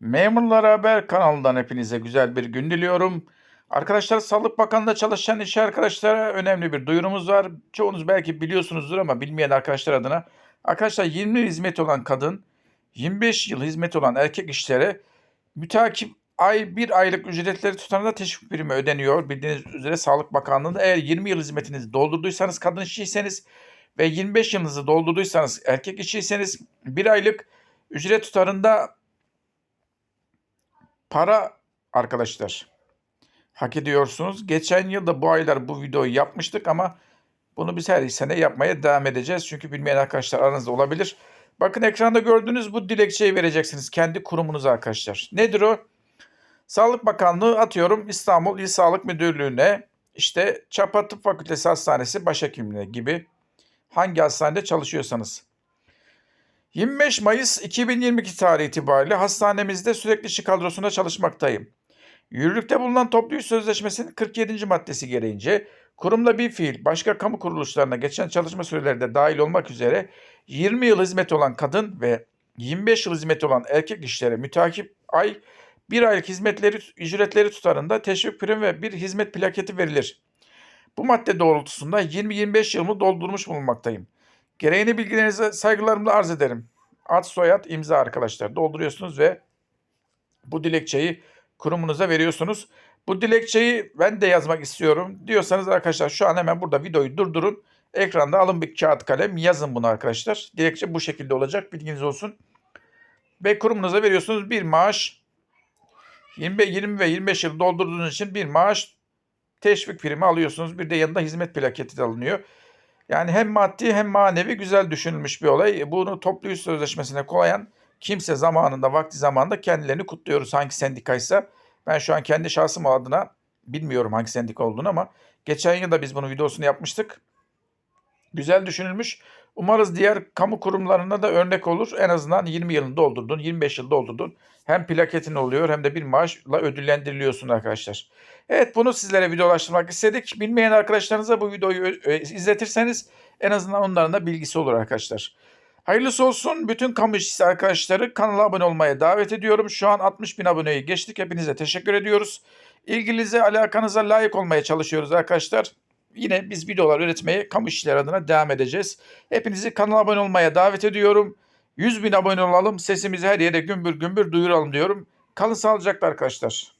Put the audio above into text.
Memurlar Haber kanalından hepinize güzel bir gün diliyorum. Arkadaşlar Sağlık Bakanlığı'nda çalışan iş arkadaşlara önemli bir duyurumuz var. Çoğunuz belki biliyorsunuzdur ama bilmeyen arkadaşlar adına. Arkadaşlar 20 yıl hizmet olan kadın, 25 yıl hizmet olan erkek işlere mütakip ay bir aylık ücretleri tutanında teşvik primi ödeniyor. Bildiğiniz üzere Sağlık Bakanlığı'nda eğer 20 yıl hizmetinizi doldurduysanız kadın işçiyseniz ve 25 yılınızı doldurduysanız erkek işçiyseniz bir aylık ücret tutarında para arkadaşlar hak ediyorsunuz. Geçen yıl da bu aylar bu videoyu yapmıştık ama bunu biz her sene yapmaya devam edeceğiz. Çünkü bilmeyen arkadaşlar aranızda olabilir. Bakın ekranda gördüğünüz bu dilekçeyi vereceksiniz kendi kurumunuza arkadaşlar. Nedir o? Sağlık Bakanlığı atıyorum İstanbul İl Sağlık Müdürlüğü'ne işte Çapa Tıp Fakültesi Hastanesi Başhekimliği gibi hangi hastanede çalışıyorsanız. 25 Mayıs 2022 tarihi itibariyle hastanemizde sürekli işçi kadrosunda çalışmaktayım. Yürürlükte bulunan toplu iş sözleşmesinin 47. maddesi gereğince kurumla bir fiil başka kamu kuruluşlarına geçen çalışma süreleri de dahil olmak üzere 20 yıl hizmet olan kadın ve 25 yıl hizmet olan erkek işlere mütakip ay bir aylık hizmetleri ücretleri tutarında teşvik prim ve bir hizmet plaketi verilir. Bu madde doğrultusunda 20-25 yılımı doldurmuş bulunmaktayım. Gereğini bilgilerinize saygılarımla arz ederim. Ad, soyad, imza arkadaşlar dolduruyorsunuz ve bu dilekçeyi kurumunuza veriyorsunuz. Bu dilekçeyi ben de yazmak istiyorum diyorsanız arkadaşlar şu an hemen burada videoyu durdurun. Ekranda alın bir kağıt kalem yazın bunu arkadaşlar. Dilekçe bu şekilde olacak bilginiz olsun. Ve kurumunuza veriyorsunuz bir maaş 20, 20 ve 25 yıl doldurduğunuz için bir maaş teşvik primi alıyorsunuz. Bir de yanında hizmet plaketi de alınıyor. Yani hem maddi hem manevi güzel düşünülmüş bir olay. Bunu toplu iş sözleşmesine koyan kimse zamanında vakti zamanında kendilerini kutluyoruz hangi sendikaysa. Ben şu an kendi şahsım adına bilmiyorum hangi sendika olduğunu ama geçen yıl da biz bunun videosunu yapmıştık. Güzel düşünülmüş. Umarız diğer kamu kurumlarına da örnek olur. En azından 20 yılını doldurdun, 25 yıl doldurdun. Hem plaketin oluyor hem de bir maaşla ödüllendiriliyorsun arkadaşlar. Evet bunu sizlere videolaştırmak istedik. Bilmeyen arkadaşlarınıza bu videoyu e, izletirseniz en azından onların da bilgisi olur arkadaşlar. Hayırlısı olsun. Bütün kamu işçisi arkadaşları kanala abone olmaya davet ediyorum. Şu an 60 bin aboneyi geçtik. Hepinize teşekkür ediyoruz. İlginize, alakanıza layık olmaya çalışıyoruz arkadaşlar. Yine biz videolar üretmeye kamu işçileri adına devam edeceğiz. Hepinizi kanala abone olmaya davet ediyorum. 100 bin abone olalım. Sesimizi her yere gümbür gümbür duyuralım diyorum. Kalın sağlıcakla arkadaşlar.